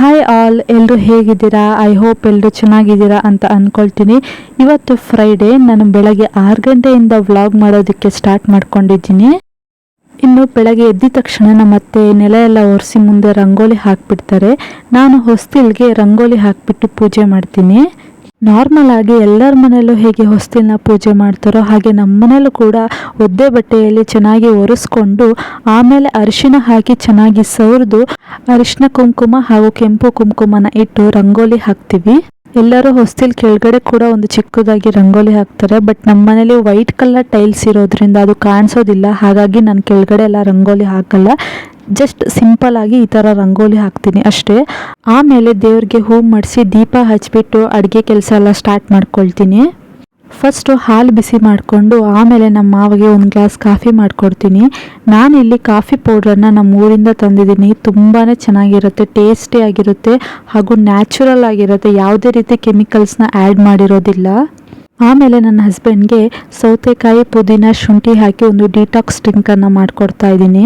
Hi all ಎಲ್ಲರೂ ಹೇಗಿದ್ದೀರಾ? I hope ಎಲ್ಲರೂ ಚೆನ್ನಾಗಿದ್ದೀರಾ ಅಂತ ಅಂದ್ಕೊಳ್ತೀನಿ ಇವತ್ತು ಫ್ರೈಡೇ ನಾನು ಬೆಳಗ್ಗೆ ಆರು ಗಂಟೆಯಿಂದ ವ್ಲಾಗ್ ಮಾಡೋದಕ್ಕೆ ಸ್ಟಾರ್ಟ್ ಮಾಡ್ಕೊಂಡಿದ್ದೀನಿ. ಇನ್ನು ಬೆಳಗ್ಗೆ ಎದ್ದ ತಕ್ಷಣ ನಮ್ಮ ಅತ್ತೆ ನೆಲ ಎಲ್ಲ ಒರೆಸಿ ಮುಂದೆ ರಂಗೋಲಿ ಹಾಕಿಬಿಡ್ತಾರೆ. ನಾನು ಹೊಸ್ತಿಲ್ಗೆ ರಂಗೋಲಿ ಹಾಕಿಬಿಟ್ಟು ಪೂಜೆ ಮಾಡ್ತೀನಿ. ನಾರ್ಮಲ್ ಆಗಿ ಎಲ್ಲರ ಮನೆಯಲ್ಲೂ ಹೇಗೆ ಹೊಸ್ತಿಲನ್ನ ಪೂಜೆ ಮಾಡ್ತಾರೋ ಹಾಗೆ ನಮ್ಮ ಮನೇಲೂ ಕೂಡ ಒದ್ದೆ ಬಟ್ಟೆಯಲ್ಲಿ ಚೆನ್ನಾಗಿ ಒರೆಸ್ಕೊಂಡು ಆಮೇಲೆ ಅರಿಶಿನ ಹಾಕಿ ಚೆನ್ನಾಗಿ ಸವರಿದು ಅರಿಶಿನ ಕುಂಕುಮ ಹಾಗೂ ಕೆಂಪು ಕುಂಕುಮನ ಇಟ್ಟು ರಂಗೋಲಿ ಹಾಕ್ತೀವಿ. ಎಲ್ಲರೂ ಹೊಸ್ತಿಲ್ ಕೆಳಗಡೆ ಕೂಡ ಒಂದು ಚಿಕ್ಕದಾಗಿ ರಂಗೋಲಿ ಹಾಕ್ತಾರೆ, ಬಟ್ ನಮ್ಮ ಮನೇಲಿ ವೈಟ್ ಕಲರ್ ಟೈಲ್ಸ್ ಇರೋದ್ರಿಂದ ಅದು ಕಾಣಿಸೋದಿಲ್ಲ. ಹಾಗಾಗಿ ನಾನು ಕೆಳಗಡೆ ಎಲ್ಲ ರಂಗೋಲಿ ಹಾಕಲ್ಲ. ಜಸ್ಟ್ ಸಿಂಪಲ್ ಆಗಿ ಈ ಥರ ರಂಗೋಲಿ ಹಾಕ್ತೀನಿ ಅಷ್ಟೇ. ಆಮೇಲೆ ದೇವ್ರಿಗೆ ಹೂ ಮಾಡಿಸಿ ದೀಪ ಹಚ್ಚಿಬಿಟ್ಟು ಅಡುಗೆ ಕೆಲಸ ಎಲ್ಲ ಸ್ಟಾರ್ಟ್ ಮಾಡ್ಕೊಳ್ತೀನಿ. ಫಸ್ಟು ಹಾಲು ಬಿಸಿ ಮಾಡಿಕೊಂಡು ಆಮೇಲೆ ನಮ್ಮ ಮಾವಿಗೆ ಒಂದು ಗ್ಲಾಸ್ ಕಾಫಿ ಮಾಡಿಕೊಡ್ತೀನಿ. ನಾನಿಲ್ಲಿ ಕಾಫಿ ಪೌಡ್ರನ್ನು ನಮ್ಮ ಊರಿಂದ ತಂದಿದ್ದೀನಿ. ತುಂಬಾ ಚೆನ್ನಾಗಿರುತ್ತೆ ಟೇಸ್ಟಿ ಆಗಿರುತ್ತೆ ಹಾಗೂ ನ್ಯಾಚುರಲ್ ಆಗಿರುತ್ತೆ. ಯಾವುದೇ ರೀತಿ ಕೆಮಿಕಲ್ಸ್ನ ಆ್ಯಡ್ ಮಾಡಿರೋದಿಲ್ಲ. ಆಮೇಲೆ ನನ್ನ ಹಸ್ಬೆಂಡ್ಗೆ ಸೌತೆಕಾಯಿ ಪುದೀನ ಶುಂಠಿ ಹಾಕಿ ಒಂದು ಡಿಟಾಕ್ಸ್ ಡ್ರಿಂಕನ್ನು ಮಾಡಿಕೊಡ್ತಾ ಇದ್ದೀನಿ.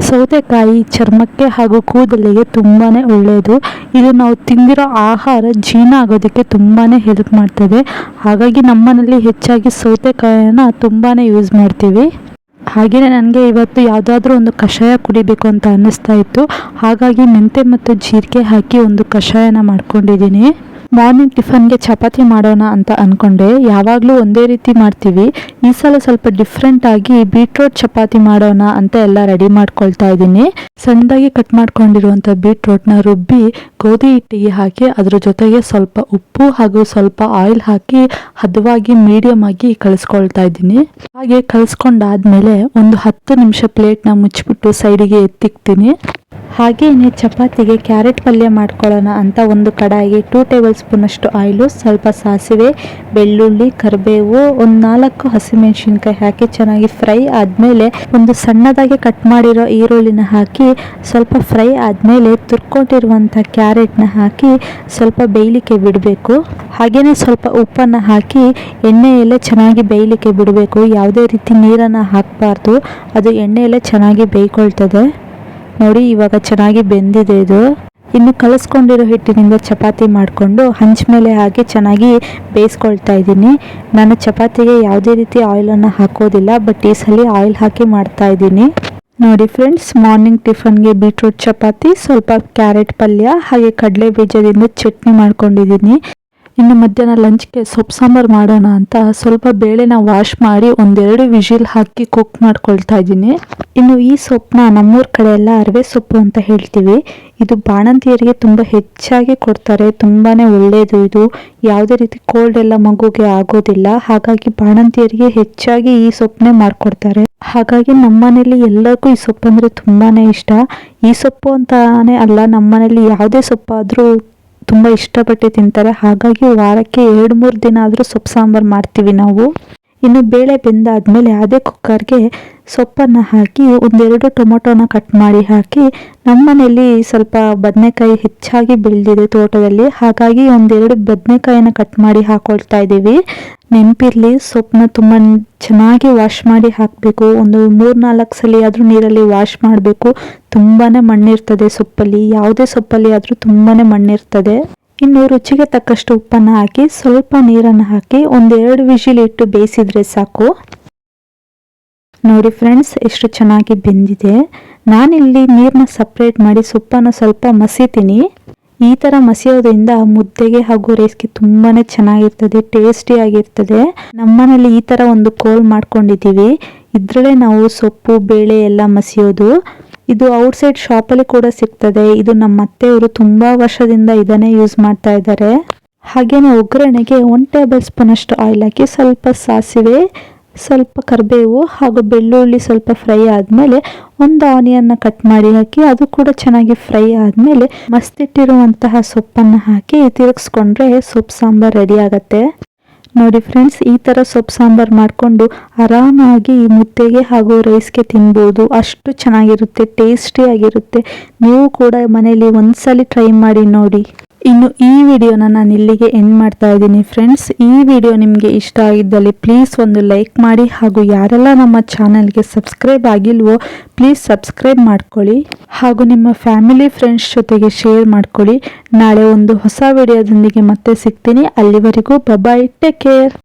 ಸೌತೆಕಾಯಿ ಚರ್ಮಕ್ಕೆ ಹಾಗೂ ಕೂದಲಿಗೆ ತುಂಬಾ ಒಳ್ಳೆಯದು ಇದು ನಾವು ತಿಂದಿರೋ ಆಹಾರ ಜೀರ್ಣ ಆಗೋದಕ್ಕೆ ತುಂಬಾ ಹೆಲ್ಪ್ ಮಾಡ್ತದೆ. ಹಾಗಾಗಿ ನಮ್ಮನೇಲಿ ಹೆಚ್ಚಾಗಿ ಸೌತೆಕಾಯಿಯನ್ನು ತುಂಬಾ ಯೂಸ್ ಮಾಡ್ತೀವಿ. ಹಾಗೆಯೇ ನನಗೆ ಇವತ್ತು ಯಾವುದಾದ್ರೂ ಒಂದು ಕಷಾಯ ಕುಡಿಬೇಕು ಅಂತ ಅನ್ನಿಸ್ತಾ ಇತ್ತು. ಹಾಗಾಗಿ ಮೆಂತೆ ಮತ್ತು ಜೀರಿಗೆ ಹಾಕಿ ಒಂದು ಕಷಾಯನ ಮಾಡ್ಕೊಂಡಿದ್ದೀನಿ. ಮಾರ್ನಿಂಗ್ ಟಿಫನ್ಗೆ ಚಪಾತಿ ಮಾಡೋಣ ಅಂತ ಅಂದ್ಕೊಂಡೆ ಯಾವಾಗಲೂ ಒಂದೇ ರೀತಿ ಮಾಡ್ತೀವಿ. ಈ ಸಲ ಸ್ವಲ್ಪ ಡಿಫ್ರೆಂಟ್ ಆಗಿ ಬೀಟ್ರೋಟ್ ಚಪಾತಿ ಮಾಡೋಣ ಅಂತ ಎಲ್ಲ ರೆಡಿ ಮಾಡ್ಕೊಳ್ತಾ ಇದ್ದೀನಿ. ಸಣ್ಣದಾಗಿ ಕಟ್ ಮಾಡ್ಕೊಂಡಿರುವಂಥ ಬೀಟ್ರೋಟ್ನ ರುಬ್ಬಿ ಗೋಧಿ ಹಿಟ್ಟಿಗೆ ಹಾಕಿ ಅದ್ರ ಜೊತೆಗೆ ಸ್ವಲ್ಪ ಉಪ್ಪು ಹಾಗೂ ಸ್ವಲ್ಪ ಆಯಿಲ್ ಹಾಕಿ ಹದವಾಗಿ ಮೀಡಿಯಮ್ ಆಗಿ ಕಳಿಸ್ಕೊಳ್ತಾ ಇದ್ದೀನಿ. ಹಾಗೆ ಕಲಿಸ್ಕೊಂಡಾದ್ಮೇಲೆ ಒಂದು ಹತ್ತು ನಿಮಿಷ ಪ್ಲೇಟ್ನ ಮುಚ್ಚಿಬಿಟ್ಟು ಸೈಡಿಗೆ ಎತ್ತಿಕ್ತೀನಿ. ಹಾಗೇನೆ ಚಪಾತಿಗೆ ಕ್ಯಾರೆಟ್ ಪಲ್ಯ ಮಾಡ್ಕೊಳ್ಳೋಣ ಅಂತ ಒಂದು ಕಡಾಯಿಗೆ ಟೂ ಟೇಬಲ್ ಸ್ಪೂನಷ್ಟು ಆಯಿಲು, ಸ್ವಲ್ಪ ಸಾಸಿವೆ, ಬೆಳ್ಳುಳ್ಳಿ, ಕರಿಬೇವು, ಒಂದು ನಾಲ್ಕು ಹಸಿಮೆಣಸಿನ್ಕಾಯಿ ಹಾಕಿ ಚೆನ್ನಾಗಿ ಫ್ರೈ ಆದಮೇಲೆ ಒಂದು ಸಣ್ಣದಾಗಿ ಕಟ್ ಮಾಡಿರೋ ಈರುಳ್ಳಿನ ಹಾಕಿ ಸ್ವಲ್ಪ ಫ್ರೈ ಆದಮೇಲೆ ತುರ್ಕೊಂಡಿರುವಂಥ ಕ್ಯಾರೆಟ್ನ ಹಾಕಿ ಸ್ವಲ್ಪ ಬೇಯಲಿಕ್ಕೆ ಬಿಡಬೇಕು. ಹಾಗೆಯೇ ಸ್ವಲ್ಪ ಉಪ್ಪನ್ನು ಹಾಕಿ ಎಣ್ಣೆಯಲ್ಲೇ ಚೆನ್ನಾಗಿ ಬೇಯಲಿಕ್ಕೆ ಬಿಡಬೇಕು. ಯಾವುದೇ ರೀತಿ ನೀರನ್ನು ಹಾಕಬಾರ್ದು. ಅದು ಎಣ್ಣೆಯಲ್ಲೇ ಚೆನ್ನಾಗಿ ಬೇಯ್ಕೊಳ್ತದೆ. ನೋಡಿ, ಇವಾಗ ಚೆನ್ನಾಗಿ ಬೆಂದಿದೆ ಇದು. ಇನ್ನು ಕಲಸ್ಕೊಂಡಿರೋ ಹಿಟ್ಟಿನಿಂದ ಚಪಾತಿ ಮಾಡಿಕೊಂಡು ಹಂಚ ಮೇಲೆ ಹಾಕಿ ಚೆನ್ನಾಗಿ ಬೇಯಿಸ್ಕೊಳ್ತಾ ಇದ್ದೀನಿ. ನಾನು ಚಪಾತಿಗೆ ಯಾವುದೇ ರೀತಿ ಆಯಿಲನ್ನು ಹಾಕೋದಿಲ್ಲ ಬಟ್ ಈ ಸಲ ಆಯಿಲ್ ಹಾಕಿ ಮಾಡ್ತಾ ಇದ್ದೀನಿ. ನೋಡಿ ಫ್ರೆಂಡ್ಸ್ ಮಾರ್ನಿಂಗ್ ಟಿಫನ್ಗೆ ಬೀಟ್ರೂಟ್ ಚಪಾತಿ, ಸ್ವಲ್ಪ ಕ್ಯಾರೆಟ್ ಪಲ್ಯ, ಹಾಗೆ ಕಡಲೆ ಬೀಜದಿಂದ ಚಟ್ನಿ ಮಾಡ್ಕೊಂಡಿದ್ದೀನಿ. ಇನ್ನು ಮಧ್ಯಾಹ್ನ ಲಂಚ್ಗೆ ಸೊಪ್ಪು ಸಾಂಬಾರು ಮಾಡೋಣ ಅಂತ ಸ್ವಲ್ಪ ಬೇಳೆನ ವಾಶ್ ಮಾಡಿ ಒಂದೆರಡು ವಿಜಿಲ್ ಹಾಕಿ ಕುಕ್ ಮಾಡ್ಕೊಳ್ತಾ ಇದ್ದೀನಿ. ಇನ್ನು ಈ ಸೊಪ್ಪನ್ನ ನಮ್ಮೂರ ಕಡೆ ಎಲ್ಲ ಅರವೆ ಸೊಪ್ಪು ಅಂತ ಹೇಳ್ತೀವಿ. ಇದು ಬಾಣಂತಿಯರಿಗೆ ತುಂಬ ಹೆಚ್ಚಾಗಿ ಕೊಡ್ತಾರೆ ತುಂಬಾ ಒಳ್ಳೆಯದು ಇದು. ಯಾವುದೇ ರೀತಿ ಕೋಲ್ಡ್ ಎಲ್ಲ ಮಗುಗೆ ಆಗೋದಿಲ್ಲ, ಹಾಗಾಗಿ ಬಾಣಂತಿಯರಿಗೆ ಹೆಚ್ಚಾಗಿ ಈ ಸೊಪ್ಪನ್ನೇ ಮಾಡಿಕೊಡ್ತಾರೆ. ಹಾಗಾಗಿ ನಮ್ಮನೇಲಿ ಎಲ್ಲರಿಗೂ ಈ ಸೊಪ್ಪು ಅಂದರೆ ತುಂಬಾ ಇಷ್ಟ. ಈ ಸೊಪ್ಪು ಅಂತಾನೆ ಅಲ್ಲ, ನಮ್ಮನೇಲಿ ಯಾವುದೇ ಸೊಪ್ಪಾದರೂ ತುಂಬ ಇಷ್ಟಪಟ್ಟು ತಿಂತಾರೆ. ಹಾಗಾಗಿ ವಾರಕ್ಕೆ ಎರಡು ಮೂರು ದಿನ ಆದರೂ ಸೊಪ್ಪು ಸಾಂಬಾರು ಮಾಡ್ತೀವಿ ನಾವು. ಇನ್ನು ಬೇಳೆ ಬೆಂದಾದಮೇಲೆ ಅದೇ ಕುಕ್ಕರ್ಗೆ ಸೊಪ್ಪನ್ನು ಹಾಕಿ ಒಂದೆರಡು ಟೊಮೊಟೊನ ಕಟ್ ಮಾಡಿ ಹಾಕಿ ನಮ್ಮನೇಲಿ ಸ್ವಲ್ಪ ಬದನೆಕಾಯಿ ಹೆಚ್ಚಾಗಿ ಬೆಳೆದಿದೆ ತೋಟದಲ್ಲಿ. ಹಾಗಾಗಿ ಒಂದೆರಡು ಬದನೆಕಾಯಿನ ಕಟ್ ಮಾಡಿ ಹಾಕೊಳ್ತಾ ಇದ್ದೀವಿ. ನೆನಪಿರಲಿ, ಸೊಪ್ಪನ್ನ ತುಂಬ ಚೆನ್ನಾಗಿ ವಾಶ್ ಮಾಡಿ ಹಾಕಬೇಕು. ಒಂದು ಮೂರು ನಾಲ್ಕು ಸಲ ಆದರೂ ನೀರಲ್ಲಿ ವಾಶ್ ಮಾಡಬೇಕು. ತುಂಬಾ ಮಣ್ಣಿರ್ತದೆ ಸೊಪ್ಪಲ್ಲಿ. ಯಾವುದೇ ಸೊಪ್ಪಲ್ಲಿ ಆದರೂ ತುಂಬಾ ಮಣ್ಣಿರ್ತದೆ. ಇನ್ನು ರುಚಿಗೆ ತಕ್ಕಷ್ಟು ಉಪ್ಪನ್ನು ಹಾಕಿ, ಸ್ವಲ್ಪ ನೀರನ್ನು ಹಾಕಿ, ಒಂದೆರಡು ವಿಷಿಲ್ ಇಟ್ಟು ಬೇಯಿಸಿದ್ರೆ ಸಾಕು. ನೋಡಿ ಫ್ರೆಂಡ್ಸ್ ಎಷ್ಟು ಚೆನ್ನಾಗಿ ಬೆಂದಿದೆ. ನಾನಿಲ್ಲಿ ನೀರನ್ನ ಸಪ್ರೇಟ್ ಮಾಡಿ ಸೊಪ್ಪನ್ನು ಸ್ವಲ್ಪ ಮಸಿತೀನಿ. ಈ ಥರ ಮಸಿಯೋದ್ರಿಂದ ಮುದ್ದೆಗೆ ಹಾಗೂ ರೈಸ್ಗೆ ತುಂಬಾ ಚೆನ್ನಾಗಿರ್ತದೆ ಟೇಸ್ಟಿಯಾಗಿರ್ತದೆ ನಮ್ಮನೇಲಿ ಈ ಥರ ಒಂದು ಕೋಲ್ ಮಾಡ್ಕೊಂಡಿದ್ದೀವಿ. ಇದರಲ್ಲೇ ನಾವು ಸೊಪ್ಪು, ಬೇಳೆ ಎಲ್ಲ ಮಸಿಯೋದು. ಇದು ಔಟ್ಸೈಡ್ ಅಲ್ಲಿ ಕೂಡ ಸಿಗ್ತದೆ. ಇದು ನಮ್ಮ ಅತ್ತೆಯವರು ತುಂಬಾ ವರ್ಷದಿಂದ ಇದನ್ನೇ ಯೂಸ್ ಮಾಡ್ತಾ ಇದ್ದಾರೆ. ಹಾಗೇನೆ ಒಗ್ಗರಣೆಗೆ ಒನ್ ಟೇಬಲ್ ಸ್ಪೂನ್ ಅಷ್ಟು ಆಯಿಲ್ ಹಾಕಿ ಸ್ವಲ್ಪ ಸಾಸಿವೆ, ಸ್ವಲ್ಪ ಕರಿಬೇವು ಹಾಗೂ ಬೆಳ್ಳುಳ್ಳಿ ಸ್ವಲ್ಪ ಫ್ರೈ ಆದಮೇಲೆ ಒಂದು ಆನಿಯನ್ನ ಕಟ್ ಮಾಡಿ ಹಾಕಿ ಅದು ಕೂಡ ಚೆನ್ನಾಗಿ ಫ್ರೈ ಆದಮೇಲೆ ಮಸ್ತಿಟ್ಟಿರುವಂತಹ ಸೊಪ್ಪನ್ನು ಹಾಕಿ ತಿರುಗಿಸ್ಕೊಂಡ್ರೆ ಸೊಪ್ಪು ಸಾಂಬಾರ್ ರೆಡಿ ಆಗುತ್ತೆ. ನೋಡಿ ಫ್ರೆಂಡ್ಸ್ ಈ ಥರ ಸೊಪ್ಪು ಸಾಂಬಾರು ಮಾಡಿಕೊಂಡು ಆರಾಮಾಗಿ ಮುದ್ದೆಗೆ ಹಾಗೂ ರೈಸ್ಗೆ ತಿನ್ಬೋದು. ಅಷ್ಟು ಚೆನ್ನಾಗಿರುತ್ತೆ ಟೇಸ್ಟಿ ಆಗಿರುತ್ತೆ. ನೀವು ಕೂಡ ಮನೇಲಿ ಒಂದ್ಸಲಿ ಟ್ರೈ ಮಾಡಿ ನೋಡಿ. ಇನ್ನು ಈ ವಿಡಿಯೋನ ನಾನು ಇಲ್ಲಿಗೆ ಎಂಡ್ ಮಾಡ್ತಾ ಇದ್ದೀನಿ ಫ್ರೆಂಡ್ಸ್ ಈ ವಿಡಿಯೋ ನಿಮಗೆ ಇಷ್ಟ ಆಗಿದ್ದಲ್ಲಿ ಪ್ಲೀಸ್ ಒಂದು ಲೈಕ್ ಮಾಡಿ ಹಾಗೂ ಯಾರೆಲ್ಲ ನಮ್ಮ ಚಾನಲ್ಗೆ ಸಬ್ಸ್ಕ್ರೈಬ್ ಆಗಿಲ್ವೋ ಪ್ಲೀಸ್ ಸಬ್ಸ್ಕ್ರೈಬ್ ಮಾಡ್ಕೊಳ್ಳಿ ಹಾಗೂ ನಿಮ್ಮ ಫ್ಯಾಮಿಲಿ ಫ್ರೆಂಡ್ಸ್ ಜೊತೆಗೆ ಶೇರ್ ಮಾಡ್ಕೊಳ್ಳಿ. ನಾಳೆ ಒಂದು ಹೊಸ ವಿಡಿಯೋದೊಂದಿಗೆ ಮತ್ತೆ ಸಿಗ್ತೀನಿ. ಅಲ್ಲಿವರೆಗೂ ಬಬಾಯ್ ಟೇಕ್ ಕೇರ್